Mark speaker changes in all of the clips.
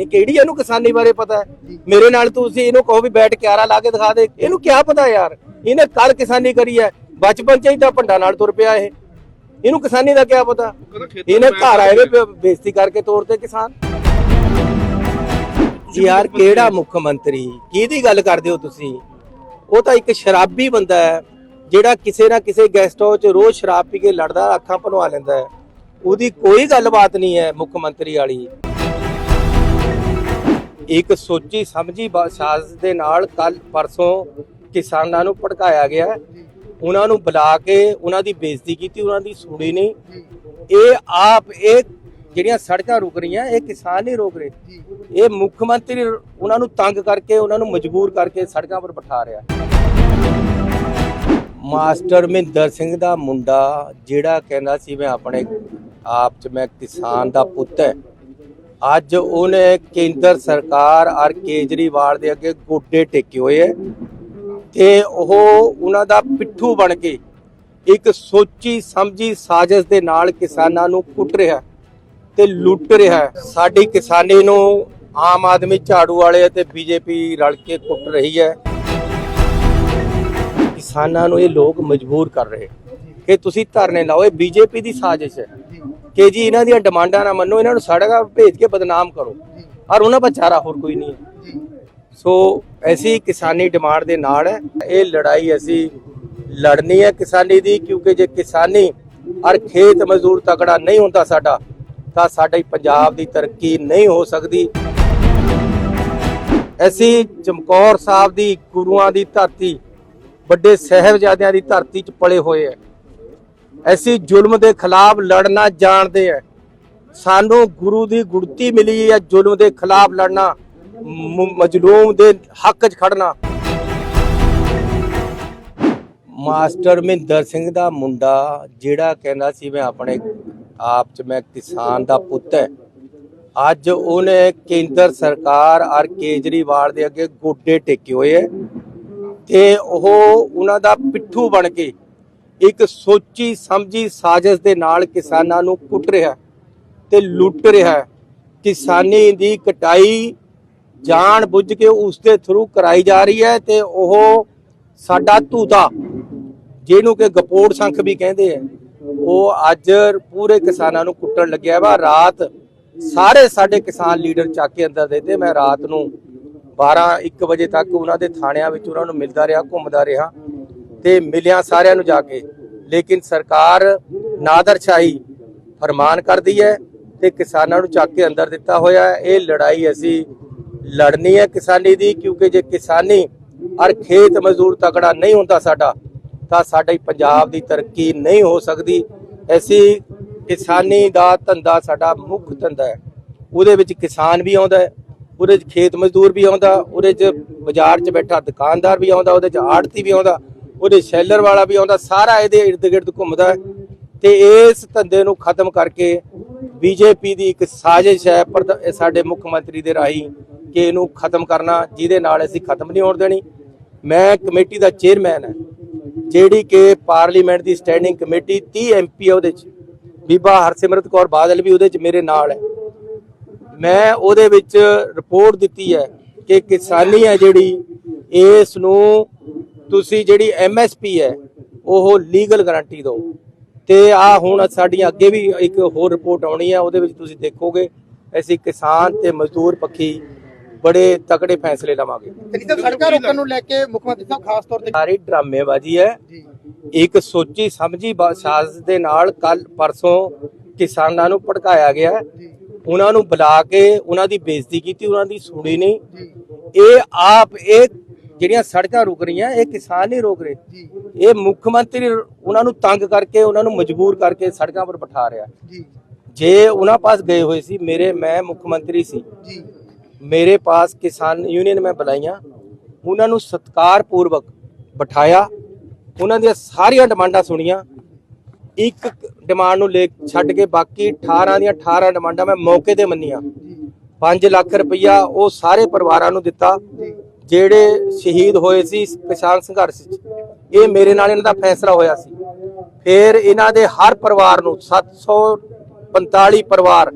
Speaker 1: ਨਹੀਂ ਕਿਹੜੀ ਇਹਨੂੰ ਕਿਸਾਨੀ ਬਾਰੇ ਪਤਾ ਹੈ? ਮੇਰੇ ਨਾਲ ਤੁਸੀਂ ਇਹਨੂੰ ਕਹੋ ਵੀ ਬੈਠ ਕੇ ਆਰਾ ਲਾ ਕੇ ਦਿਖਾ ਦੇ। ਇਹਨੂੰ ਕੀ ਪਤਾ ਯਾਰ? ਇਹਨੇ ਕੱਲ ਕਿਸਾਨੀ ਕਰੀ ਹੈ। ਬਚਪਨ ਚ ਹੀ ਤਾਂ ਭੰਡਾ ਨਾਲ ਤੁਰ ਪਿਆ ਇਹ। ਇਹਨੂੰ ਕਿਸਾਨੀ ਦਾ ਕੀ ਪਤਾ? ਇਹਨੇ ਘਰ ਆਏ ਵੇ ਬੇਇੱਜ਼ਤੀ ਕਰਕੇ ਤੋਰ ਤੇ ਕਿਸਾਨ। ਯਾਰ ਕਿਹੜਾ ਮੁੱਖ ਮੰਤਰੀ? ਕਿਹਦੀ ਗੱਲ ਕਰਦੇ ਹੋ ਤੁਸੀਂ? ਉਹ ਤਾਂ ਇੱਕ ਸ਼ਰਾਬੀ ਬੰਦਾ ਹੈ ਜਿਹੜਾ ਕਿਸੇ ਨਾ ਕਿਸੇ ਗੈਸਟ ਹਾਊਸ 'ਚ ਰੋਜ਼ ਸ਼ਰਾਬ ਪੀ ਕੇ ਲੜਦਾ ਅੱਖਾਂ ਭਨਵਾ ਲੈਂਦਾ ਹੈ। ਉਹਦੀ ਕੋਈ ਗੱਲਬਾਤ ਨਹੀਂ ਹੈ ਮੁੱਖ ਮੰਤਰੀ ਵਾਲੀ। ਇੱਕ ਸੋਚੀ ਸਮਝੀ ਸਾਜ਼ ਦੇ ਨਾਲ ਕੱਲ ਪਰਸੋਂ ਕਿਸਾਨਾਂ ਨੂੰ ਭੜਕਾਇਆ ਗਿਆ। ਉਹਨਾਂ ਨੂੰ ਬੁਲਾ ਕੇ ਉਹਨਾਂ ਦੀ ਬੇਇੱਜ਼ਤੀ ਕੀਤੀ, ਉਹਨਾਂ ਦੀ ਸੁਣੀ ਨਹੀਂ। ਇਹ ਆਪ, ਇਹ ਜਿਹੜੀਆਂ ਸੜਕਾਂ ਰੁਕ ਰਹੀਆਂ, ਇਹ ਕਿਸਾਨ ਨਹੀਂ ਰੋਕ ਰਹੇ। ਇਹ ਮੁੱਖ ਮੰਤਰੀ ਉਹਨਾਂ ਨੂੰ ਤੰਗ ਕਰਕੇ, ਉਹਨਾਂ ਨੂੰ ਮਜਬੂਰ ਕਰਕੇ ਸੜਕਾਂ 'ਪਰ ਬਿਠਾ ਰਿਹਾ। ਮਾਸਟਰ ਮਹਿੰਦਰ ਸਿੰਘ ਦਾ ਮੁੰਡਾ, ਜਿਹੜਾ ਕਹਿੰਦਾ ਸੀ, ਮੈਂ ਆਪਣੇ ਆਪ 'ਚ, ਮੈਂ ਕਿਸਾਨ ਦਾ ਪੁੱਤ ਹੈ। ਅੱਜ ਉਹਨੇ ਕੇਂਦਰ ਸਰਕਾਰ ਔਰ ਕੇਜਰੀਵਾਲ ਦੇ ਅੱਗੇ ਗੋਡੇ ਟੇਕੇ ਹੋਏ ਹੈ ਤੇ ਉਹ ਉਹਨਾਂ ਦਾ ਪਿੱਠੂ ਬਣ ਕੇ ਇੱਕ ਸੋਚੀ ਸਮਝੀ ਸਾਜ਼ਿਸ਼ ਦੇ ਨਾਲ ਕਿਸਾਨਾਂ ਨੂੰ ਕੁੱਟ ਰਿਹਾ ਤੇ ਲੁੱਟ ਰਿਹਾ ਸਾਡੀ ਕਿਸਾਨੀ ਨੂੰ ਆਮ ਆਦਮੀ ਝਾੜੂ ਵਾਲੇ ਅਤੇ ਬੀਜੇਪੀ ਰਲ ਕੇ ਕੁੱਟ ਰਹੀ ਹੈ। ਕਿਸਾਨਾਂ ਨੂੰ ਇਹ ਲੋਕ ਮਜਬੂਰ ਕਰ ਰਹੇ ਕਿ ਤੁਸੀਂ ਧਰਨੇ ਲਾਓ, ਇਹ ਬੀਜੇਪੀ ਦੀ ਸਾਜ਼ਿਸ਼ ਹੈ। ਕਿ ਜੀ ਇਹਨਾਂ ਦੀਆਂ ਡਿਮਾਂਡਾਂ ਨਾ ਮੰਨੋ, ਇਹਨਾਂ ਨੂੰ ਸੜਕਾਂ ਭੇਜ ਕੇ ਬਦਨਾਮ ਕਰੋ। ਔਰ ਉਹਨਾਂ ਦਾ ਚਾਰਾ ਹੋਰ ਕੋਈ ਨਹੀਂ ਹੈ। ਸੋ ਐਸੀ ਕਿਸਾਨੀ ਡਿਮਾਂਡ ਦੇ ਨਾਲ ਹੈ। ਇਹ ਲੜਾਈ ਅਸੀਂ ਲੜਨੀ ਹੈ ਕਿਸਾਨੀ ਦੀ, ਕਿਉਂਕਿ ਜੇ ਕਿਸਾਨੀ ਔਰ ਖੇਤ ਮਜ਼ਦੂਰ ਤਕੜਾ ਨਹੀਂ ਹੁੰਦਾ ਸਾਡਾ, ਤਾਂ ਸਾਡੀ ਪੰਜਾਬ ਦੀ ਤਰੱਕੀ ਨਹੀਂ ਹੋ ਸਕਦੀ। ਅਸੀਂ ਚਮਕੌਰ ਸਾਹਿਬ ਦੀ ਗੁਰੂਆਂ ਦੀ ਧਰਤੀ, ਵੱਡੇ ਸਾਹਿਬਜ਼ਾਦਿਆਂ ਦੀ ਧਰਤੀ 'ਚ ਪਲੇ ਹੋਏ ਹੈ। ਅਸੀਂ ਜ਼ੁਲਮ ਦੇ ਖਿਲਾਫ ਲੜਨਾ ਜਾਣਦੇ ਹੈ। ਸਾਨੂੰ ਗੁਰੂ ਦੀ ਗੁੜਤੀ ਮਿਲੀ ਹੈ ਜ਼ੁਲਮ ਦੇ ਖਿਲਾਫ ਲੜਨਾ ਮਜ਼ਲੂਮ ਦੇ ਹੱਕ 'ਚ ਖੜਨਾ। ਮਾਸਟਰ ਮਹਿੰਦਰ ਸਿੰਘ ਦਾ ਮੁੰਡਾ, ਜਿਹੜਾ ਕਹਿੰਦਾ ਸੀ, ਮੈਂ ਆਪਣੇ ਆਪ 'ਚ, ਮੈਂ ਕਿਸਾਨ ਦਾ ਪੁੱਤ ਹੈ। ਅੱਜ ਉਹਨੇ ਕੇਂਦਰ ਸਰਕਾਰ ਔਰ ਕੇਜਰੀਵਾਲ ਦੇ ਅੱਗੇ ਗੋਡੇ ਟੇਕੇ ਹੋਏ ਹੈ ਤੇ ਉਹ ਉਹਨਾਂ ਦਾ ਪਿੱਠੂ ਬਣ ਕੇ ਇੱਕ ਸੋਚੀ ਸਮਝੀ ਸਾਜ਼ਿਸ਼ ਦੇ ਨਾਲ ਕਿਸਾਨਾਂ ਨੂੰ ਕੁੱਟ ਰਿਹਾ ਤੇ ਲੁੱਟ ਰਿਹਾ। ਕਿਸਾਨੀ ਦੀ ਕਟਾਈ ਜਾਣ ਬੁੱਝ ਕੇ ਉਸ ਦੇ ਥਰੂ ਕਰਾਈ ਜਾ ਰਹੀ ਹੈ ਤੇ ਉਹ ਸਾਡਾ ਧੂਤਾ, ਜਿਹਨੂੰ ਕਿ ਗਪੋੜ ਸੰਖ ਵੀ ਕਹਿੰਦੇ ਆ, ਉਹ ਅੱਜ ਪੂਰੇ ਕਿਸਾਨਾਂ ਨੂੰ ਕੁੱਟਣ ਲੱਗਿਆ ਵਾ। ਰਾਤ ਸਾਰੇ ਸਾਡੇ ਕਿਸਾਨ ਲੀਡਰ ਚੱਕ ਕੇ ਅੰਦਰ ਦੇ ਤੇ ਮੈਂ ਰਾਤ ਨੂੰ 12 1 ਵਜੇ ਤੱਕ ਉਹਨਾਂ ਦੇ ਥਾਣਿਆਂ ਵਿੱਚ ਉਹਨਾਂ ਨੂੰ ਮਿਲਦਾ ਰਿਹਾ, ਘੁੰਮਦਾ ਰਿਹਾ। ਤੇ ਮਿਲਿਆ ਸਾਰਿਆਂ ਨੂੰ ਜਾ ਕੇ। ਲੇਕਿਨ ਸਰਕਾਰ ਨਾਦਰਸ਼ਾਹੀ ਫਰਮਾਨ ਕਰਦੀ ਹੈ ਤੇ ਕਿਸਾਨਾਂ ਨੂੰ ਚੱਕ ਕੇ ਅੰਦਰ ਦਿੱਤਾ ਹੋਇਆ ਹੈ। ਇਹ ਲੜਾਈ ਅਸੀਂ ਲੜਨੀ ਹੈ ਕਿਸਾਨੀ ਦੀ, ਕਿਉਂਕਿ ਜੇ ਕਿਸਾਨੀ ਔਰ ਖੇਤ ਮਜ਼ਦੂਰ ਤਕੜਾ ਨਹੀਂ ਹੁੰਦਾ ਸਾਡਾ, ਤਾਂ ਸਾਡੇ ਪੰਜਾਬ ਦੀ ਤਰੱਕੀ ਨਹੀਂ ਹੋ ਸਕਦੀ। ਅਸੀਂ ਕਿਸਾਨੀ ਦਾ ਧੰਦਾ ਸਾਡਾ ਮੁੱਖ ਧੰਦਾ ਹੈ। ਉਹਦੇ ਵਿੱਚ ਕਿਸਾਨ ਵੀ ਆਉਂਦਾ ਹੈ, ਉਹਦੇ 'ਚ ਖੇਤ ਮਜ਼ਦੂਰ ਵੀ ਆਉਂਦਾ, ਉਹਦੇ 'ਚ ਬਾਜ਼ਾਰ 'ਚ ਬੈਠਾ ਦੁਕਾਨਦਾਰ ਵੀ ਆਉਂਦਾ, ਉਹਦੇ 'ਚ ਆੜਤੀ ਵੀ ਆਉਂਦਾ। ਉਹਦੇ ਸ਼ੈਲਰ ਵਾਲਾ ਵੀ ਆਉਂਦਾ, ਸਾਰਾ ਇਹਦੇ ਇਰਦ ਗਿਰਦ ਘੁੰਮਦਾ ਹੈ। ਤੇ ਇਸ ਧੰਦੇ ਨੂੰ ਖਤਮ ਕਰਕੇ ਬੀਜੇਪੀ ਦੀ ਇੱਕ ਸਾਜ਼ਿਸ਼ ਹੈ ਪਰ ਸਾਡੇ ਮੁੱਖ ਮੰਤਰੀ ਦੇ ਰਾਹੀਂ ਕਿ ਇਹਨੂੰ ਖਤਮ ਕਰਨਾ, ਜਿਹਦੇ ਨਾਲ ਅਸੀਂ ਖਤਮ ਨਹੀਂ ਹੋਣ ਦੇਣੀ। ਮੈਂ ਕਮੇਟੀ ਦਾ ਚੇਅਰਮੈਨ ਹਾਂ, ਜਿਹੜੀ ਕਿ ਪਾਰਲੀਮੈਂਟ ਦੀ ਸਟੈਂਡਿੰਗ ਕਮੇਟੀ 30 ਐਮਪੀ ਉਹਦੇ 'ਚ। ਬੀਬਾ ਹਰਸਿਮਰਤ ਕੌਰ ਬਾਦਲ ਵੀ ਉਹਦੇ 'ਚ ਮੇਰੇ ਨਾਲ ਹੈ। ਮੈਂ ਉਹਦੇ ਵਿੱਚ ਰਿਪੋਰਟ ਦਿੱਤੀ ਹੈ ਕਿ ਕਿਸਾਨੀ ਹੈ ਜਿਹੜੀ, ਇਸ ਨੂੰ ਤੁਸੀਂ ਜਿਹੜੀ ਐਮਐਸਪੀ ਹੈ ਉਹ ਲੀਗਲ ਗਾਰੰਟੀ ਦਿਓ। ਤੇ ਆ ਹੁਣ ਸਾਡੀਆਂ ਅੱਗੇ ਵੀ ਇੱਕ ਹੋਰ ਰਿਪੋਰਟ ਆਉਣੀ ਹੈ ਉਹਦੇ ਵਿੱਚ ਤੁਸੀਂ ਦੇਖੋਗੇ ਅਸੀਂ ਕਿਸਾਨ ਤੇ ਮਜ਼ਦੂਰ ਪੱਖੀ ਬੜੇ ਤਕੜੇ ਫੈਸਲੇ ਲਵਾਂਗੇ।
Speaker 2: ਤੇ ਤਾਂ ਸੜਕਾਂ ਰੋਕਣ ਨੂੰ ਲੈ ਕੇ ਮੁੱਖ ਮੰਤਰੀ ਸਾਹਿਬ ਖਾਸ ਤੌਰ ਤੇ
Speaker 1: ਸਾਰੀ ਡਰਾਮੇਬਾਜ਼ੀ ਹੈ। ਇੱਕ ਸੋਚੀ ਸਮਝੀ ਸਾਜ਼ ਦੇ ਨਾਲ ਕੱਲ ਪਰਸੋਂ ਕਿਸਾਨਾਂ ਨੂੰ ਭੜਕਾਇਆ ਗਿਆ। ਉਹਨਾਂ ਨੂੰ ਬੁਲਾ ਕੇ ਉਹਨਾਂ ਦੀ ਬੇਇੱਜ਼ਤੀ ਕੀਤੀ ਉਹਨਾਂ ਦੀ ਸੁਣੀ ਨਹੀਂ। ਇਹ ਆਪ ਇਹ ਜਿਹੜੀਆਂ ਸੜਕਾਂ ਰੁਕ ਰਹੀਆਂ ਇਹ ਕਿਸਾਨ ਨਹੀਂ ਰੋਕ ਰਹੇ।
Speaker 2: ਜੀ।
Speaker 1: ਇਹ ਮੁੱਖ ਮੰਤਰੀ ਉਹਨਾਂ ਨੂੰ ਤੰਗ ਕਰਕੇ ਉਹਨਾਂ ਨੂੰ ਮਜਬੂਰ ਕਰਕੇ ਸੜਕਾਂ 'ਪਰ ਬਿਠਾ ਰਿਹਾ।
Speaker 2: ਜੀ।
Speaker 1: ਜੇ ਉਹਨਾਂ ਪਾਸ ਗਏ ਹੋਏ ਸੀ ਮੇਰੇ ਮੈਂ ਮੁੱਖ ਮੰਤਰੀ ਸੀ।
Speaker 2: ਜੀ।
Speaker 1: ਮੇਰੇ ਪਾਸ ਕਿਸਾਨ ਯੂਨੀਅਨ ਮੈਂ ਬੁਲਾਈਆਂ। ਉਹਨਾਂ ਨੂੰ ਸਤਕਾਰ ਪੂਰਵਕ ਬਿਠਾਇਆ। ਉਹਨਾਂ ਦੀਆਂ ਸਾਰੀਆਂ ਡਿਮਾਂਡਾਂ ਸੁਣੀਆਂ। ਇੱਕ ਡਿਮਾਂਡ ਨੂੰ ਲੈ ਛੱਡ ਕੇ ਬਾਕੀ 18 ਦੀਆਂ 18 ਡਿਮਾਂਡਾਂ ਮੈਂ ਮੌਕੇ ਤੇ ਮੰਨੀਆਂ।
Speaker 2: ਜੀ।
Speaker 1: 5 ਲੱਖ ਰੁਪਈਆ ਉਹ ਸਾਰੇ ਪਰਿਵਾਰਾਂ ਨੂੰ ਦਿੱਤਾ। ਜਿਹੜੇ ਸ਼ਹੀਦ ਹੋਏ ਸੀ ਕਿਸਾਨ ਸੰਘਰਸ਼ 'ਚ, ਇਹ ਮੇਰੇ ਨਾਲ ਇਹਨਾਂ ਦਾ ਫੈਸਲਾ ਹੋਇਆ ਸੀ। ਫਿਰ ਇਹਨਾਂ ਦੇ ਹਰ ਪਰਿਵਾਰ ਨੂੰ 745 ਪਰਿਵਾਰ,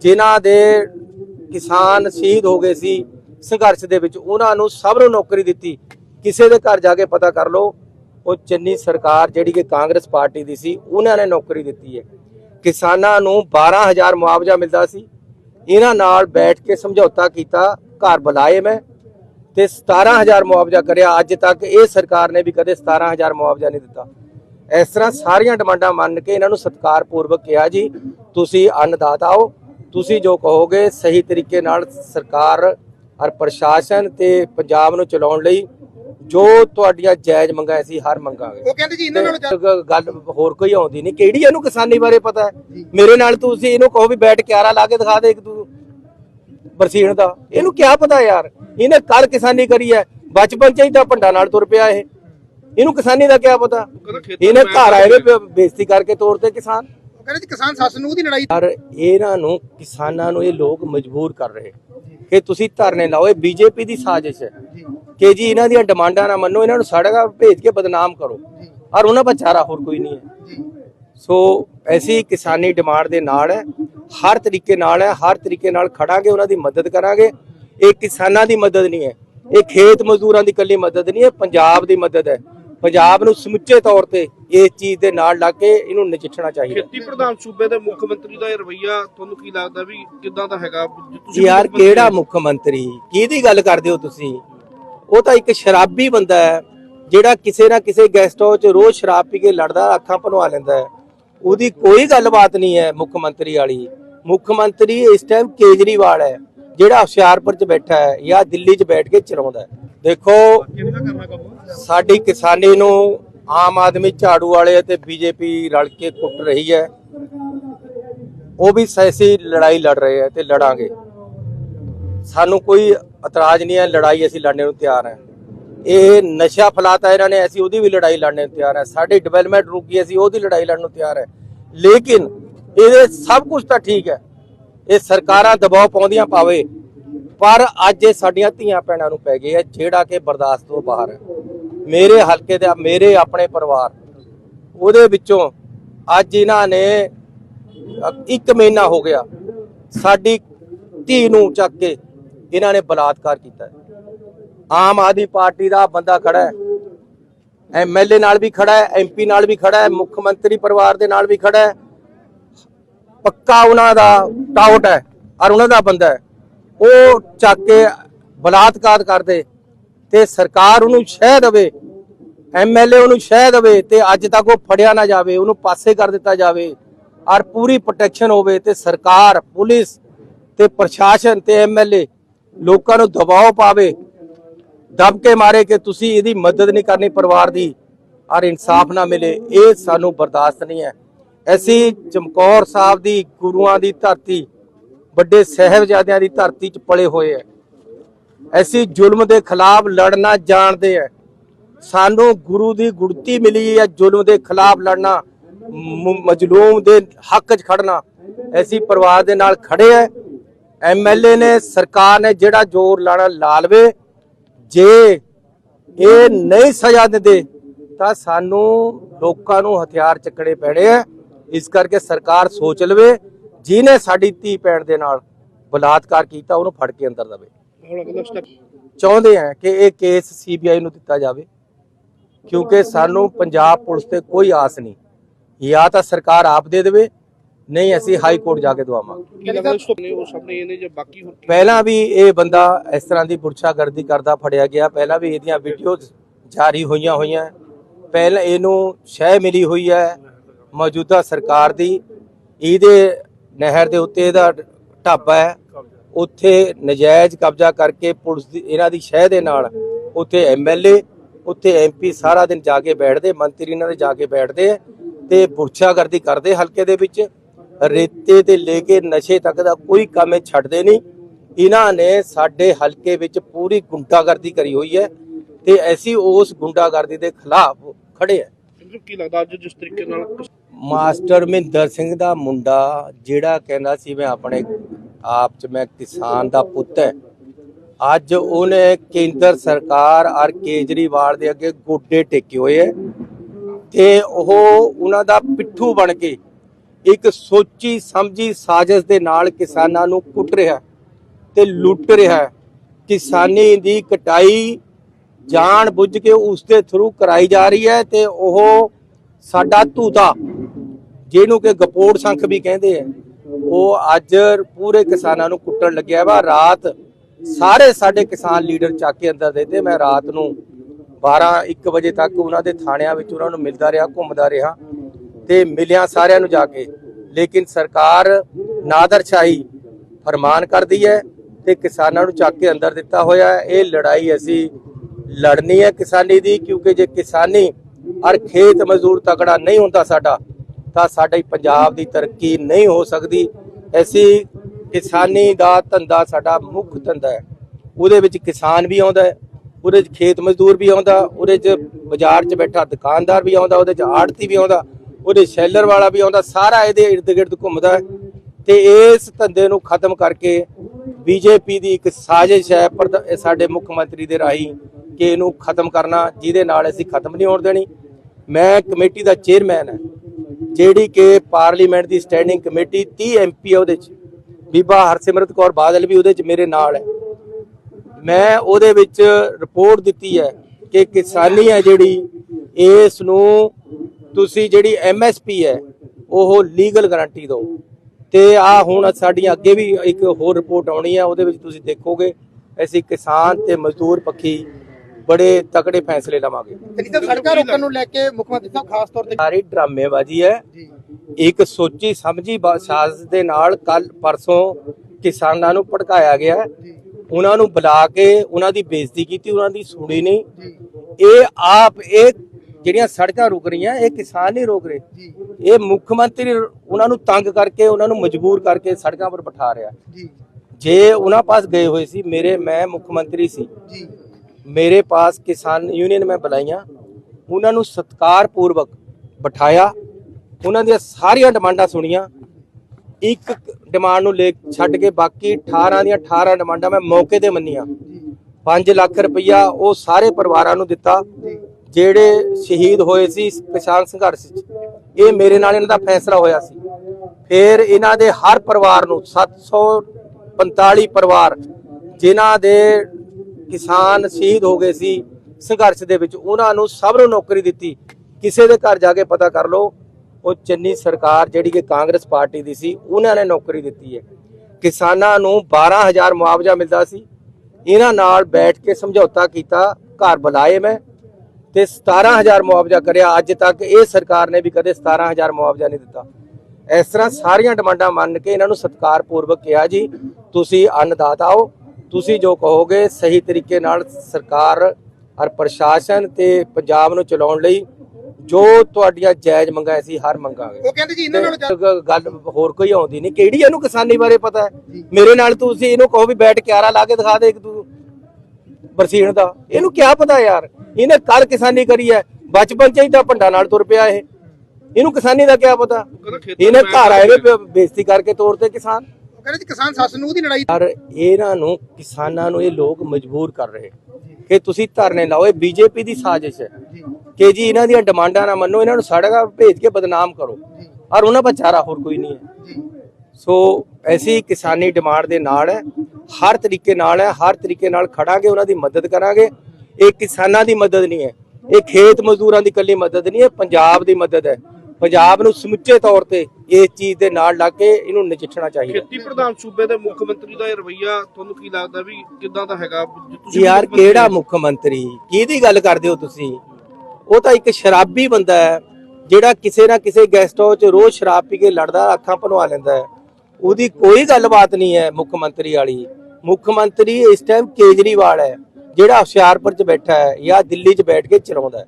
Speaker 1: ਜਿਨ੍ਹਾਂ ਦੇ ਕਿਸਾਨ ਸ਼ਹੀਦ ਹੋ ਗਏ ਸੀ ਸੰਘਰਸ਼ ਦੇ ਵਿੱਚ, ਉਹਨਾਂ ਨੂੰ ਸਭ ਨੂੰ ਨੌਕਰੀ ਦਿੱਤੀ। ਕਿਸੇ ਦੇ ਘਰ ਜਾ ਕੇ ਪਤਾ ਕਰ ਲਓ, ਉਹ ਚੰਨੀ ਸਰਕਾਰ ਜਿਹੜੀ ਕਿ ਕਾਂਗਰਸ ਪਾਰਟੀ ਦੀ ਸੀ, ਉਹਨਾਂ ਨੇ ਨੌਕਰੀ ਦਿੱਤੀ ਹੈ। ਕਿਸਾਨਾਂ ਨੂੰ 12000 ਮੁਆਵਜ਼ਾ ਮਿਲਦਾ ਸੀ। ਇਹਨਾਂ ਨਾਲ ਬੈਠ ਕੇ ਸਮਝੌਤਾ ਕੀਤਾ, ਘਰ ਬੁਲਾਏ ਮੈਂ। ਤੇ 17000 ਮੁਆਵਜ਼ਾ ਕਰਿਆ। ਅੱਜ ਤੱਕ ਇਹ ਸਰਕਾਰ ਨੇ ਵੀ ਕਦੇ 17000 ਮੁਆਵਜ਼ਾ ਨਹੀਂ ਦਿੱਤਾ। ਇਸ ਤਰ੍ਹਾਂ ਸਾਰੀਆਂ ਡਿਮਾਂਡਾਂ ਮੰਨ ਕੇ ਇਹਨਾਂ ਨੂੰ ਸਤਿਕਾਰਪੂਰਵਕ ਕਿਹਾ ਜੀ ਤੁਸੀਂ ਅੰਨਦਾਤਾ ਹੋ ਤੁਸੀਂ ਜੋ ਕਹੋਗੇ ਸਹੀ ਤਰੀਕੇ ਨਾਲ ਸਰਕਾਰ ਔਰ ਪ੍ਰਸ਼ਾਸਨ ਤੇ ਪੰਜਾਬ ਨੂੰ ਚਲਾਉਣ ਲਈ ਜੋ ਤੁਹਾਡੀਆਂ ਜਾਇਜ਼ ਮੰਗਾਂ ਸੀ ਹਰ ਮੰਗਾਂਗੇ।
Speaker 2: ਉਹ ਕਹਿੰਦੇ ਜੀ ਇਹਨਾਂ ਨਾਲ
Speaker 1: ਗੱਲ ਹੋਰ ਕੋਈ ਆਉਂਦੀ ਨਹੀਂ। ਕਿਹੜੀ ਇਹਨੂੰ ਕਿਸਾਨੀ ਬਾਰੇ ਪਤਾ ਮੇਰੇ ਨਾਲ ਤੁਸੀਂ ਇਹਨੂੰ ਕਹੋ ਵੀ ਬੈਠ ਕਿਆਰਾ ਲਾ ਕੇ ਦਿਖਾ ਦੇ ਇੱਕ ਤੂੰ ਬਰਸੀਨ ਦਾ। ਇਹਨੂੰ ਕੀ ਪਤਾ ਯਾਰ? ਇਹਨੇ ਕੱਲ ਕਿਸਾਨੀ ਕਰੀ ਹੈ। ਬਚਪਨ ਚ ਹੀ ਤਾਂ ਭੰਡਾ ਨਾਲ ਤੁਰ ਪਿਆ ਇਹ। ਇਹਨੂੰ ਕਿਸਾਨੀ ਦਾ ਕੀ ਪਤਾ? ਇਹਨੇ ਘਰ ਆਏ ਵੇ ਬੇ- ਬੇਇੱਜ਼ਤੀ ਕਰਕੇ ਤੋੜਤੇ ਕਿਸਾਨ।
Speaker 2: ਕਹਿੰਦੇ ਜੀ ਕਿਸਾਨ ਸੱਸ ਨੂੰ ਦੀ ਲੜਾਈ
Speaker 1: ਪਰ ਇਹਨਾਂ ਨੂੰ ਕਿਸਾਨਾਂ ਨੂੰ ਇਹ ਲੋਕ ਮਜਬੂਰ ਕਰ ਰਹੇ। ਕਿ ਤੁਸੀਂ ਧਰਨੇ ਲਾਓ। ਇਹ ਬੀਜੇਪੀ ਦੀ ਸਾਜ਼ਿਸ਼ ਹੈ। ਕਿ ਜੀ ਇਹਨਾਂ ਦੀਆਂ ਡਿਮਾਂਡਾਂ ਨਾ ਮੰਨੋ। ਇਹਨਾਂ ਨੂੰ ਸੜਕਾਂ ਭੇਜ ਕੇ ਬਦਨਾਮ ਕਰੋ। ਔਰ ਉਹਨਾਂ ਪਰ ਚਾਰਾ ਹੋਰ ਕੋਈ ਨਹੀਂ ਹੈ। ਸੋ ਐਸੀ ਕਿਸਾਨੀ ਡਿਮਾਂਡ ਦੇ ਨਾਲ ਹੈ ਹਰ ਤਰੀਕੇ ਨਾਲ ਹੈ ਹਰ ਤਰੀਕੇ ਨਾਲ ਖੜਾਂਗੇ ਉਹਨਾਂ ਦੀ ਮਦਦ ਕਰਾਂਗੇ। ਇਹ ਕਿਸਾਨਾਂ ਦੀ ਮਦਦ ਨਹੀਂ ਹੈ ਇਹ ਖੇਤ ਮਜ਼ਦੂਰਾਂ ਦੀ ਇਕੱਲੀ ਮਦਦ ਨਹੀਂ ਹੈ ਪੰਜਾਬ ਦੀ ਮਦਦ ਹੈ। ਪੰਜਾਬ ਨੂੰ ਸਮੁੱਚੇ ਤੌਰ ਤੇ ਇਸ ਚੀਜ਼ ਦੇ ਨਾਲ ਲੱਗ ਕੇ ਇਹਨੂੰ ਨਜਿੱਠਣਾ ਚਾਹੀਦਾ।
Speaker 3: ਖੇਤੀ ਪ੍ਰਧਾਨ ਸੂਬੇ ਦੇ ਮੁੱਖ ਮੰਤਰੀ ਦਾ ਇਹ ਰਵਈਆ ਤੁਹਾਨੂੰ ਕੀ ਲੱਗਦਾ ਵੀ ਕਿਦਾਂ ਦਾ ਹੈਗਾ?
Speaker 1: ਯਾਰ ਕਿਹੜਾ ਮੁੱਖ ਮੰਤਰੀ? ਕਿਹਦੀ ਗੱਲ ਕਰਦੇ ਹੋ ਤੁਸੀਂ? ਉਹ ਤਾਂ ਇੱਕ ਸ਼ਰਾਬੀ ਬੰਦਾ ਹੈ ਜਿਹੜਾ ਕਿਸੇ ਨਾ ਕਿਸੇ ਗੈਸਟ ਹਾਊਸ 'ਚ ਰੋਜ਼ ਸ਼ਰਾਬ ਪੀ ਕੇ ਲੜਦਾ ਅੱਖਾਂ ਭਨਵਾ ਲੈਂਦਾ ਹੈ। ਉਹਦੀ ਕੋਈ ਗੱਲਬਾਤ ਨਹੀਂ ਹੈ ਮੁੱਖ ਮੰਤਰੀ ਵਾਲੀ। ਮੁੱਖ ਮੰਤਰੀ ਇਸ ਟਾਈਮ ਕੇਜਰੀਵਾਲ ਹੈ, ਜਿਹੜਾ ਹੁਸ਼ਿਆਰਪੁਰ 'ਚ ਬੈਠਾ ਹੈ ਜਾਂ ਦਿੱਲੀ 'ਚ ਬੈਠ ਕੇ ਚਲਾਉਂਦਾ ਹੈ। ਦੇਖੋ, ਸਾਡੀ ਕਿਸਾਨੀ ਨੂੰ ਆਮ ਆਦਮੀ ਝਾੜੂ ਵਾਲੇ ਅਤੇ ਬੀਜੇਪੀ ਰਲ ਕੇ ਕੁੱਟ ਰਹੀ ਹੈ। ਉਹ ਵੀ ਸੈਸੀ ਲੜਾਈ ਲੜ ਰਹੇ ਹੈ ਤੇ ਲੜਾਂਗੇ। ਸਾਨੂੰ ਕੋਈ ਇਤਰਾਜ਼ ਨਹੀਂ ਹੈ, ਲੜਾਈ ਅਸੀਂ ਲੜਨੇ ਨੂੰ ਤਿਆਰ ਹਾਂ। ਇਹ ਨਸ਼ਾ ਫਲਾਤਾ ਇਹਨਾਂ ਨੇ, ਅਸੀਂ ਉਹਦੀ ਵੀ ਲੜਾਈ ਲੜਨ ਨੂੰ ਤਿਆਰ ਹੈ। ਸਾਡੀ ਡਿਵੈਲਪਮੈਂਟ ਰੁਕੀ ਅਸੀਂ ਉਹਦੀ ਲੜਾਈ ਲੜਨ ਨੂੰ ਤਿਆਰ ਹੈ। ਲੇਕਿਨ ਇਹਦੇ ਸਭ ਕੁਝ ਤਾਂ ਠੀਕ ਹੈ। ਇਹ ਸਰਕਾਰਾਂ ਦਬਾਅ ਪਾਉਂਦੀਆਂ ਪਾਵੇ ਪਰ ਅੱਜ ਇਹ ਸਾਡੀਆਂ ਧੀਆਂ ਭੈਣਾਂ ਨੂੰ ਪੈ ਗਏ ਹੈ ਜਿਹੜਾ ਕਿ ਬਰਦਾਸ਼ਤ ਤੋਂ ਬਾਹਰ ਹੈ। ਮੇਰੇ ਹਲਕੇ ਦੇ, ਮੇਰੇ ਆਪਣੇ ਪਰਿਵਾਰ, ਉਹਦੇ ਵਿੱਚੋਂ ਅੱਜ ਇਹਨਾਂ ਨੇ ਇੱਕ ਮਹੀਨਾ ਹੋ ਗਿਆ, ਸਾਡੀ ਧੀ ਨੂੰ ਚੱਕ ਕੇ ਇਹਨਾਂ ਨੇ ਬਲਾਤਕਾਰ ਕੀਤਾ ਆਮ ਆਦਮੀ ਪਾਰਟੀ ਦਾ ਬੰਦਾ ਖੜਾ ਹੈ। ਐਮਐਲਏ ਨਾਲ ਵੀ ਖੜਾ ਹੈ ਐਮਪੀ ਨਾਲ ਵੀ ਖੜਾ ਹੈ, ਮੁੱਖ ਮੰਤਰੀ ਪਰਿਵਾਰ ਦੇ ਨਾਲ ਵੀ ਖੜਾ ਹੈ। ਪੱਕਾ ਉਹਨਾਂ ਦਾ ਟਾਊਟ ਹੈ, ਔਰ ਉਹਨਾਂ ਦਾ ਬੰਦਾ ਹੈ। ਉਹ ਚੱਕ ਕੇ ਬਲਾਤਕਾਰ ਕਰਦੇ ਤੇ ਸਰਕਾਰ ਉਹਨੂੰ ਸ਼ਹਿ ਦੇਵੇ ਐਮਐਲਏ ਉਹਨੂੰ ਸ਼ਹਿ ਦੇਵੇ ਤੇ ਅੱਜ ਤੱਕ ਉਹ ਫੜਿਆ ਨਾ ਜਾਵੇ, ਉਹਨੂੰ ਪਾਸੇ ਕਰ ਦਿੱਤਾ ਜਾਵੇ, ਔਰ ਪੂਰੀ ਪ੍ਰੋਟੈਕਸ਼ਨ ਹੋਵੇ ਤੇ ਸਰਕਾਰ, ਪੁਲਿਸ ਤੇ ਪ੍ਰਸ਼ਾਸਨ ਤੇ ਐਮਐਲਏ ਲੋਕਾਂ ਨੂੰ ਦਬਾਅ ਪਾਵੇ। ਦਬ ਕੇ ਮਾਰੇ ਕਿ ਤੁਸੀਂ ਇਹਦੀ ਮਦਦ ਨਹੀਂ ਕਰਨੀ, ਪਰਿਵਾਰ ਦੀ ਔਰ ਇਨਸਾਫ ਨਾ ਮਿਲੇ, ਇਹ ਸਾਨੂੰ ਬਰਦਾਸ਼ਤ ਨਹੀਂ ਹੈ। ਅਸੀਂ ਚਮਕੌਰ ਸਾਹਿਬ ਦੀ ਗੁਰੂਆਂ ਦੀ ਧਰਤੀ, ਵੱਡੇ ਸਾਹਿਬਜ਼ਾਦਿਆਂ ਦੀ ਧਰਤੀ 'ਚ ਪਲੇ ਹੋਏ ਹੈ। ਅਸੀਂ ਜ਼ੁਲਮ ਦੇ ਖਿਲਾਫ ਲੜਨਾ ਜਾਣਦੇ ਹੈ। ਸਾਨੂੰ ਗੁਰੂ ਦੀ ਗੁੜਤੀ ਮਿਲੀ ਹੈ ਜ਼ੁਲਮ ਦੇ ਖਿਲਾਫ ਲੜਨਾ ਮਜ਼ਲੂਮ ਦੇ ਹੱਕ 'ਚ ਖੜਨਾ। ਅਸੀਂ ਪਰਿਵਾਰ ਦੇ ਨਾਲ ਖੜੇ ਹੈ। ਐਮਐਲਏ ਨੇ, ਸਰਕਾਰ ਨੇ ਜਿਹੜਾ ਜ਼ੋਰ ਲਾਣਾ ਲਾਲਵੇ ਜੇ ਇਹ ਨਹੀਂ ਸਜ਼ਾ ਦਿੰਦੇ, ਤਾਂ ਸਾਨੂੰ ਲੋਕਾਂ ਨੂੰ ਹਥਿਆਰ ਚੱਕਣੇ ਪੈਣੇ ਆ। ਇਸ ਕਰਕੇ ਸਰਕਾਰ ਸੋਚ ਲਵੇ, ਜਿਹਨੇ ਸਾਡੀ ਧੀ ਭੈਣ ਦੇ ਨਾਲ ਬਲਾਤਕਾਰ ਕੀਤਾ, ਉਹਨੂੰ ਫੜ ਕੇ ਅੰਦਰ ਦਵੇ। ਚਾਹੁੰਦੇ ਆ ਕਿ ਇਹ ਕੇਸ ਸੀਬੀਆਈ ਨੂੰ ਦਿੱਤਾ ਜਾਵੇ, ਕਿਉਂਕਿ ਸਾਨੂੰ ਪੰਜਾਬ ਪੁਲਿਸ ਤੇ ਕੋਈ ਆਸ ਨਹੀਂ। ਜਾਂ ਤਾਂ ਸਰਕਾਰ ਆਪ ਦੇ ਦੇਵੇ ਨਹੀਂ ਅਸੀਂ ਹਾਈ ਕੋਰਟ ਜਾ ਕੇ ਦਵਾਵਾਂਗੇ।
Speaker 3: ਕੀ ਲੱਗਦਾ ਇਸ ਤੋਂ ਨੇ ਉਹ ਸਾਹਮਣੇ ਇਹਨੇ ਜੇ ਬਾਕੀ ਹੁਣ ਕੀ-
Speaker 1: ਪਹਿਲਾਂ ਵੀ ਇਹ ਬੰਦਾ ਇਸ ਤਰ੍ਹਾਂ ਦੀ ਪੁਰਸ਼ਾਗਰਦੀ ਕਰਦਾ ਫੜਿਆ ਗਿਆ। ਪਹਿਲਾਂ ਵੀ ਇਹਦੀਆਂ ਵੀਡੀਓਜ਼ ਜਾਰੀ ਹੋਈਆਂ ਹੋਈਆਂ। ਪਹਿਲਾਂ ਇਹਨੂੰ ਸ਼ਹਿ ਮਿਲੀ ਹੋਈ ਹੈ ਮੌਜੂਦਾ ਸਰਕਾਰ ਦੀ। ਇਹਦੇ ਨਹਿਰ ਦੇ ਉੱਤੇ ਇਹਦਾ ਢਾਬਾ ਹੈ। ਉੱਥੇ ਨਜਾਇਜ਼ ਕਬਜ਼ਾ ਕਰਕੇ ਪੁਲਿਸ ਦੀ ਇਹਨਾਂ ਦੀ ਸ਼ਹਿ ਦੇ ਨਾਲ ਉੱਥੇ ਐਮਐਲਏ ਉੱਥੇ ਐਮਪੀ ਸਾਰਾ ਦਿਨ ਜਾ ਕੇ ਬੈਠਦੇ ਮੰਤਰੀ ਇਹਨਾਂ ਦੇ ਜਾ ਕੇ ਬੈਠਦੇ ਤੇ ਪੁਰਸ਼ਾਗਰਦੀ ਕਰਦੇ ਹਲਕੇ ਦੇ ਵਿੱਚ। ਰੇਤੇ ਤੇ ਲੈ ਕੇ ਨਸ਼ੇ ਤੱਕ ਦਾ ਕੋਈ ਕੰਮ ਇਹ ਛੱਡਦੇ ਨਹੀਂ। ਇਹਨਾਂ ਨੇ ਸਾਡੇ ਹਲਕੇ ਵਿੱਚ ਪੂਰੀ ਗੁੰਡਾਗਰਦੀ ਕਰੀ ਹੋਈ ਹੈ ਤੇ ਅਸੀਂ ਉਸ ਗੁੰਡਾਗਰਦੀ ਦੇ ਖਿਲਾਫ ਖੜੇ ਆ
Speaker 3: ਤੁਹਾਨੂੰ ਕੀ ਲੱਗਦਾ ਅੱਜ ਜਿਸ ਤਰੀਕੇ ਨਾਲ
Speaker 1: ਮਾਸਟਰ ਮਹਿੰਦਰ ਸਿੰਘ ਦਾ ਮੁੰਡਾ ਜਿਹੜਾ ਕਹਿੰਦਾ ਸੀ ਮੈਂ ਆਪਣੇ ਆਪ ਚ ਮੈਂ ਕਿਸਾਨ ਦਾ ਪੁੱਤ ਹੈ ਅੱਜ ਉਹਨੇ ਕੇਂਦਰ ਸਰਕਾਰ ਔਰ ਕੇਜਰੀਵਾਲ ਦੇ ਅੱਗੇ ਗੋਡੇ ਟੇਕੇ ਹੋਏ ਹੈ ਤੇ ਉਹ ਉਹਨਾਂ ਦਾ ਪਿੱਠੂ ਬਣ ਕੇ ਇੱਕ ਸੋਚੀ ਸਮਝੀ ਸਾਜ਼ਿਸ਼ ਦੇ ਨਾਲ ਕਿਸਾਨਾਂ ਨੂੰ ਕੁੱਟ ਰਿਹਾ ਤੇ ਲੁੱਟ ਰਿਹਾ ਕਿਸਾਨੀ ਦੀ ਕਟਾਈ ਜਾਣ ਬੁੱਝ ਕੇ ਉਸ ਦੇ ਥਰੂ ਕਰਾਈ ਜਾ ਰਹੀ ਹੈ ਤੇ ਉਹ ਸਾਡਾ ਧੂਤਾ, ਜਿਹਨੂੰ ਕਿ ਗਪੋੜ ਸੰਖ ਵੀ ਕਹਿੰਦੇ ਆ, ਉਹ ਅੱਜ ਪੂਰੇ ਕਿਸਾਨਾਂ ਨੂੰ ਕੁੱਟਣ ਲੱਗਿਆ ਵਾ। ਰਾਤ ਸਾਰੇ ਸਾਡੇ ਕਿਸਾਨ ਲੀਡਰ ਚੱਕ ਕੇ ਅੰਦਰ ਦੇ ਤੇ ਮੈਂ ਰਾਤ ਨੂੰ 12 1 ਵਜੇ ਤੱਕ ਉਹਨਾਂ ਦੇ ਥਾਣਿਆਂ ਵਿੱਚ ਉਹਨਾਂ ਨੂੰ ਮਿਲਦਾ ਰਿਹਾ, ਘੁੰਮਦਾ ਰਿਹਾ। ਤੇ ਮਿਲਿਆ ਸਾਰਿਆਂ ਨੂੰ ਜਾ ਕੇ। ਲੇਕਿਨ ਸਰਕਾਰ ਨਾਦਰਸ਼ਾਹੀ ਫਰਮਾਨ ਕਰਦੀ ਹੈ ਤੇ ਕਿਸਾਨਾਂ ਨੂੰ ਚੱਕ ਕੇ ਅੰਦਰ ਦਿੱਤਾ ਹੋਇਆ ਹੈ। ਇਹ ਲੜਾਈ ਅਸੀਂ ਲੜਨੀ ਹੈ ਕਿਸਾਨੀ ਦੀ, ਕਿਉਂਕਿ ਜੇ ਕਿਸਾਨੀ ਔਰ ਖੇਤ ਮਜ਼ਦੂਰ ਤਕੜਾ ਨਹੀਂ ਹੁੰਦਾ ਸਾਡਾ, ਤਾਂ ਸਾਡੀ ਪੰਜਾਬ ਦੀ ਤਰੱਕੀ ਨਹੀਂ ਹੋ ਸਕਦੀ। ਐਸੀ ਕਿਸਾਨੀ ਦਾ ਧੰਦਾ ਸਾਡਾ ਮੁੱਖ ਧੰਦਾ ਹੈ। ਉਹਦੇ ਵਿੱਚ ਕਿਸਾਨ ਵੀ ਆਉਂਦਾ ਉਹਦੇ 'ਚ ਖੇਤ ਮਜ਼ਦੂਰ ਵੀ ਆਉਂਦਾ, ਉਹਦੇ 'ਚ ਬਾਜ਼ਾਰ 'ਚ ਬੈਠਾ ਦੁਕਾਨਦਾਰ ਵੀ ਆਉਂਦਾ, ਉਹਦੇ 'ਚ ਆੜਤੀ ਵੀ ਆਉਂਦਾ। ਉਹਦੇ ਸ਼ੈਲਰ ਵਾਲਾ ਵੀ ਆਉਂਦਾ, ਸਾਰਾ ਇਹਦੇ ਇਰਦ ਗਿਰਦ ਘੁੰਮਦਾ ਹੈ। ਤੇ ਇਸ ਧੰਦੇ ਨੂੰ ਖਤਮ ਕਰਕੇ ਬੀਜੇਪੀ ਦੀ ਇੱਕ ਸਾਜ਼ਿਸ਼ ਹੈ ਪਰ ਸਾਡੇ ਮੁੱਖ ਮੰਤਰੀ ਦੇ ਰਾਹੀਂ ਕਿ ਇਹਨੂੰ ਖਤਮ ਕਰਨਾ, ਜਿਹਦੇ ਨਾਲ ਅਸੀਂ ਖਤਮ ਨਹੀਂ ਹੋਣ ਦੇਣੀ। ਮੈਂ ਕਮੇਟੀ ਦਾ ਚੇਅਰਮੈਨ ਹਾਂ, ਜਿਹੜੀ ਕਿ ਪਾਰਲੀਮੈਂਟ ਦੀ ਸਟੈਂਡਿੰਗ ਕਮੇਟੀ 30 ਐਮਪੀ ਉਹਦੇ ਚ। ਬੀਬਾ ਹਰਸਿਮਰਤ ਕੌਰ ਬਾਦਲ ਵੀ ਉਹਦੇ ਚ ਮੇਰੇ ਨਾਲ ਹੈ। ਮੈਂ ਉਹਦੇ ਵਿੱਚ ਰਿਪੋਰਟ ਦਿੱਤੀ ਹੈ ਕਿ ਕਿਸਾਨੀ ਹੈ ਜਿਹੜੀ, ਇਸ ਨੂੰ ਤੁਸੀਂ ਜਿਹੜੀ ਐਮਐਸਪੀ ਹੈ ਉਹ ਲੀਗਲ ਗਾਰੰਟੀ ਦਿਓ। ਤੇ ਆ ਹੁਣ ਸਾਡੀਆਂ ਅੱਗੇ ਵੀ ਇੱਕ ਹੋਰ ਰਿਪੋਰਟ ਆਉਣੀ ਹੈ ਉਹਦੇ ਵਿੱਚ ਤੁਸੀਂ ਦੇਖੋਗੇ ਅਸੀਂ ਕਿਸਾਨ ਤੇ ਮਜ਼ਦੂਰ ਪੱਖੀ ਬੜੇ ਤਕੜੇ ਫੈਸਲੇ ਲਵਾਂਗੇ।
Speaker 2: ਸੜਕਾਂ ਰੋਕਣ ਨੂੰ ਲੈ ਕੇ ਮੁੱਖ ਮੰਤਰੀ ਸਾਹਿਬ ਖਾਸ ਤੌਰ ਤੇ
Speaker 1: ਸਾਰੀ ਡਰਾਮੇਬਾਜ਼ੀ ਹੈ। ਇੱਕ ਸੋਚੀ ਸਮਝੀ ਸਾਜ਼ਿਸ਼ ਦੇ ਨਾਲ ਕੱਲ ਪਰਸੋਂ ਕਿਸਾਨਾਂ ਨੂੰ ਭੜਕਾਇਆ ਗਿਆ। ਉਹਨਾਂ ਨੂੰ ਬੁਲਾ ਕੇ ਉਹਨਾਂ ਦੀ ਬੇਇੱਜ਼ਤੀ ਕੀਤੀ ਉਹਨਾਂ ਦੀ ਸੁਣੀ ਨਹੀਂ। ਇਹ ਆਪ ਇਹ ਜਿਹੜੀਆਂ ਸੜਕਾਂ ਰੁਕ ਰਹੀਆਂ ਇਹ ਕਿਸਾਨ ਨਹੀਂ ਰੋਕ ਰਹੇ।
Speaker 2: ਜੀ।
Speaker 1: ਇਹ ਮੁੱਖ ਮੰਤਰੀ ਉਹਨਾਂ ਨੂੰ ਤੰਗ ਕਰਕੇ ਉਹਨਾਂ ਨੂੰ ਮਜਬੂਰ ਕਰਕੇ ਸੜਕਾਂ ਪਰ ਬਿਠਾ ਰਿਹਾ।
Speaker 2: ਜੀ।
Speaker 1: ਜੇ ਉਹਨਾਂ ਪਾਸ ਗਏ ਹੋਏ ਸੀ ਮੇਰੇ ਮੈਂ ਮੁੱਖ ਮੰਤਰੀ ਸੀ।
Speaker 2: ਜੀ।
Speaker 1: ਮੇਰੇ ਪਾਸ ਕਿਸਾਨ ਯੂਨੀਅਨ ਮੈਂ ਬੁਲਾਈਆਂ। ਉਹਨਾਂ ਨੂੰ ਸਤਕਾਰ ਪੂਰਵਕ ਬਿਠਾਇਆ। ਉਹਨਾਂ ਦੀਆਂ ਸਾਰੀਆਂ ਡਿਮਾਂਡਾਂ ਸੁਣੀਆਂ। ਇੱਕ ਡਿਮਾਂਡ ਨੂੰ ਲੈ ਛੱਡ ਕੇ ਬਾਕੀ 18 ਦੀਆਂ 18 ਡਿਮਾਂਡਾਂ ਮੈਂ ਮੌਕੇ ਤੇ ਮੰਨੀਆਂ।
Speaker 2: ਜੀ।
Speaker 1: 5 ਲੱਖ ਰੁਪਈਆ ਉਹ ਸਾਰੇ ਪਰਿਵਾਰਾਂ ਨੂੰ ਦਿੱਤਾ। ਜਿਹੜੇ ਸ਼ਹੀਦ ਹੋਏ ਸੀ ਕਿਸਾਨ ਸੰਘਰਸ਼ 'ਚ, ਇਹ ਮੇਰੇ ਨਾਲ ਇਹਨਾਂ ਦਾ ਫੈਸਲਾ ਹੋਇਆ ਸੀ। ਫਿਰ ਇਹਨਾਂ ਦੇ ਹਰ ਪਰਿਵਾਰ ਨੂੰ 745 ਪਰਿਵਾਰ ਜਿਨ੍ਹਾਂ ਦੇ ਕਿਸਾਨ ਸ਼ਹੀਦ ਹੋ ਗਏ ਸੀ ਸੰਘਰਸ਼ ਦੇ ਵਿੱਚ, ਉਹਨਾਂ ਨੂੰ ਸਭ ਨੂੰ ਨੌਕਰੀ ਦਿੱਤੀ। ਕਿਸੇ ਦੇ ਘਰ ਜਾ ਕੇ ਪਤਾ ਕਰ ਲਓ, ਉਹ ਚੰਨੀ ਸਰਕਾਰ ਜਿਹੜੀ ਕਿ ਕਾਂਗਰਸ ਪਾਰਟੀ ਦੀ ਸੀ, ਉਹਨਾਂ ਨੇ ਨੌਕਰੀ ਦਿੱਤੀ ਹੈ। ਕਿਸਾਨਾਂ ਨੂੰ 12000 ਮੁਆਵਜ਼ਾ ਮਿਲਦਾ ਸੀ। ਇਹਨਾਂ ਨਾਲ ਬੈਠ ਕੇ ਸਮਝੌਤਾ ਕੀਤਾ, ਘਰ ਬੁਲਾਏ ਮੈਂ। ਤੇ 17000 ਮੁਆਵਜ਼ਾ ਕਰਿਆ। ਅੱਜ ਤੱਕ ਇਹ ਸਰਕਾਰ ਨੇ ਵੀ ਕਦੇ 17000 ਮੁਆਵਜ਼ਾ ਨਹੀਂ ਦਿੱਤਾ। ਇਸ ਤਰ੍ਹਾਂ ਸਾਰੀਆਂ ਡਿਮਾਂਡਾਂ ਮੰਨ ਕੇ ਇਹਨਾਂ ਨੂੰ ਸਤਿਕਾਰਪੂਰਵਕ ਕਿਹਾ ਜੀ ਤੁਸੀਂ ਅੰਨਦਾਤਾ ਹੋ। ਤੁਸੀਂ ਜੋ ਕਹੋਗੇ ਸਹੀ ਤਰੀਕੇ ਨਾਲ ਸਰਕਾਰ ਔਰ ਪ੍ਰਸ਼ਾਸਨ ਤੇ ਪੰਜਾਬ ਨੂੰ ਚਲਾਉਣ ਲਈ ਜੋ ਤੁਹਾਡੀਆਂ ਜਾਇਜ਼ ਮੰਗਾਂ ਸੀ ਹਰ ਮੰਗਾਂਗੇ।
Speaker 2: ਉਹ ਕਹਿੰਦੇ ਜੀ ਇਹਨਾਂ ਨਾਲ
Speaker 1: ਗੱਲ ਹੋਰ ਕੋਈ ਆਉਂਦੀ ਨਹੀਂ। ਕਿਹੜੀ ਇਹਨੂੰ ਕਿਸਾਨੀ ਬਾਰੇ ਪਤਾ ਹੈ। ਮੇਰੇ ਨਾਲ ਤੁਸੀਂ ਇਹਨੂੰ ਕਹੋ ਵੀ ਬੈਠ ਕੇ ਆਰਾ ਲਾ ਕੇ ਦਿਖਾ ਦੇ ਇੱਕ ਤੂੰ ਬਰਸੀਨ ਦਾ। ਇਹਨੂੰ ਕੀ ਪਤਾ ਯਾਰ? ਇਹਨੇ ਕੱਲ ਕਿਸਾਨੀ ਕਰੀ ਹੈ ਬਚਪਨ ਚ ਹੀ ਤਾਂ ਭੰਡਾ ਨਾਲ ਤੁਰ ਪਿਆ ਇਹ। ਇਹਨੂੰ ਕਿਸਾਨੀ ਦਾ ਕੀ ਪਤਾ? ਇਹਨੇ
Speaker 3: ਨੂੰ
Speaker 1: ਘਰ ਆਏ ਵੇ ਬ- ਬੇਇੱਜ਼ਤੀ ਕਰਕੇ ਤੋੜ ਤੇ ਕਿਸਾਨ।
Speaker 2: ਕਹਿੰਦੇ ਜੀ ਕਿਸਾਨ ਸੱਸ ਨੂੰ ਦੀ ਲੜਾਈ
Speaker 1: ਪਰ ਇਹਨਾਂ ਨੂੰ ਕਿਸਾਨਾਂ ਨੂੰ ਇਹ ਲੋਕ ਮਜਬੂਰ ਕਰ ਰਹੇ। ਕਿ ਤੁਸੀਂ ਧਰਨੇ ਲਾਓ। ਇਹ ਬੀਜੇਪੀ ਦੀ ਸਾਜ਼ਿਸ਼ ਹੈ
Speaker 2: ਜੀ।
Speaker 1: ਕਿ ਜੀ ਇਹਨਾਂ ਦੀਆਂ ਡਿਮਾਂਡਾਂ ਨਾ ਮੰਨੋ। ਇਹਨਾਂ ਨੂੰ ਸੜਕਾਂ ਭੇਜ ਕੇ ਬਦਨਾਮ ਕਰੋ। ਔਰ ਉਹਨਾਂ ਦਾ ਚਾਰਾ ਹੋਰ ਕੋਈ ਨਹੀਂ ਹੈ
Speaker 2: ਜੀ।
Speaker 1: ਸੋ ਐਸੀ ਕਿਸਾਨੀ ਡਿਮਾਂਡ ਦੇ ਨਾਲ ਹੈ ਹਰ ਤਰੀਕੇ ਨਾਲ ਹੈ ਹਰ ਤਰੀਕੇ ਨਾਲ ਖੜਾਂਗੇ ਉਹਨਾਂ ਦੀ ਮਦਦ ਕਰਾਂਗੇ। ਇਹ ਕਿਸਾਨਾਂ ਦੀ ਮਦਦ ਨਹੀਂ ਹੈ ਇਹ ਖੇਤ ਮਜ਼ਦੂਰਾਂ ਦੀ ਇਕੱਲੀ ਮਦਦ ਨਹੀਂ ਹੈ ਪੰਜਾਬ ਦੀ ਮਦਦ ਹੈ। ਪੰਜਾਬ ਨੂੰ ਸਮੁੱਚੇ ਤੌਰ ਤੇ ਇਸ ਚੀਜ਼ ਦੇ ਨਾਲ ਲੱਗ ਕੇ ਇਹਨੂੰ ਨਜਿੱਠਣਾ ਚਾਹੀਦਾ।
Speaker 3: ਖੇਤੀ ਪ੍ਰਧਾਨ ਸੂਬੇ ਦੇ ਮੁੱਖ ਮੰਤਰੀ ਦਾ ਇਹ ਰਵਈਆ ਤੁਹਾਨੂੰ ਕੀ ਲੱਗਦਾ ਵੀ ਕਿੱਦਾਂ ਦਾ ਹੈਗਾ? ਤੁਸੀਂ
Speaker 1: ਯਾਰ ਕਿਹੜਾ ਮੁੱਖ ਮੰਤਰੀ? ਕਿਹਦੀ ਗੱਲ ਕਰਦੇ ਹੋ ਤੁਸੀਂ? ਉਹ ਤਾਂ ਇੱਕ ਸ਼ਰਾਬੀ ਬੰਦਾ ਹੈ ਜਿਹੜਾ ਕਿਸੇ ਨਾ ਕਿਸੇ ਗੈਸਟ ਹਾਊਸ 'ਚ ਰੋਜ਼ ਸ਼ਰਾਬ ਪੀ ਕੇ ਲੜਦਾ ਅੱਖਾਂ ਭਨਵਾ ਲੈਂਦਾ ਹੈ। ਉਹਦੀ ਕੋਈ ਗੱਲਬਾਤ ਨਹੀਂ ਹੈ ਮੁੱਖ ਮੰਤਰੀ ਵਾਲੀ। ਮੁੱਖ ਮੰਤਰੀ ਇਸ ਟਾਈਮ ਕੇਜਰੀਵਾਲ ਹੈ, ਜਿਹੜਾ ਹੁਸ਼ਿਆਰਪੁਰ 'ਚ ਬੈਠਾ ਹੈ ਜਾਂ ਦਿੱਲੀ 'ਚ ਬੈਠ ਕੇ ਚਲਾਉਂਦਾ ਹੈ।